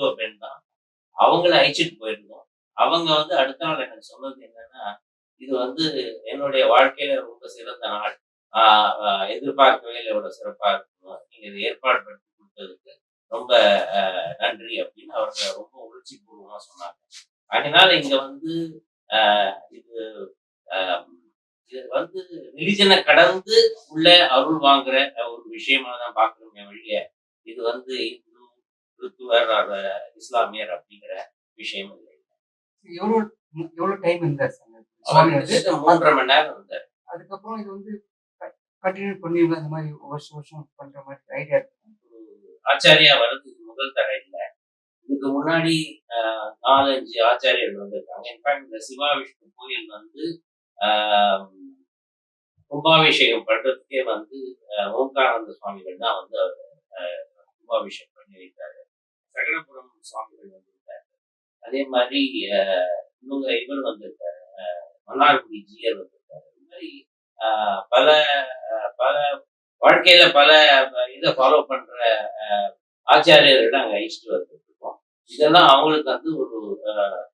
கிறிஸ்துவ பெண் தான் அவங்கள அழைச்சிட்டு போயிருந்தோம். அவங்க வந்து அடுத்த நாள் எனக்கு சொன்னது என்னன்னா இது வந்து என்னுடைய வாழ்க்கையில ரொம்ப சிறந்த நாள். ஆஹ் எதிர்பார்க்கவே இல்லை இவ்வளவு சிறப்பா இருக்கணும். நீங்க இதை ஏற்பாடு பண்ணி கொடுத்ததுக்கு ரொம்ப நன்றி அப்படின்னு அவங்க ரொம்ப உணர்ச்சி பூர்வமா சொன்னாங்க. அதனால இங்க வந்து ஆஹ் இது ஆஹ் இது வந்து ரிலிஜனை கடந்து உள்ள அருள் வாங்குற ஒரு விஷயமா தான் பாக்குறோமே வழிய இது வந்து கிறிஸ்துவர் இஸ்லாமியர் அப்படிங்கிற விஷயம் இல்லை. எவ்வளோ எவ்வளோ டைம் இருந்தார் மூன்றரை மணி நேரம் இருந்தார். அதுக்கப்புறம் இது வந்து கண்டினியூ பண்ணுவீங்க அந்த மாதிரி வருஷம் வருஷம் பண்ற மாதிரி ஐடியா இருக்கு. ஒரு ஆச்சாரியா வர்றதுக்கு முதல் இல்லை. இதுக்கு முன்னாடி நாலஞ்சு ஆச்சாரியர்கள் வந்திருக்காங்க. இன்ஃபேக்ட் இந்த சிவா விஷ்ணு கோயில் வந்து கும்பாபிஷேகம் பண்றதுக்கே வந்து ஆஹ், ஓம்காரானந்த சுவாமிகள் தான் வந்து அவர் கும்பாபிஷேகம் பண்ணி வைத்தாரு சகடபுரம் சுவாமிகள் வந்திருக்காரு. அதே மாதிரி இவங்க இவர் வந்திருக்காரு. மன்னார்குடி ஜியர் வந்திருக்காரு. இந்த மாதிரி பல பல வாழ்க்கையில பல இதை ஃபாலோ பண்ற ஆஹ், ஆச்சாரியர்களை அங்க அழிச்சிட்டு வந்துட்டு இருக்கோம் இதெல்லாம் அவங்களுக்கு வந்து ஒரு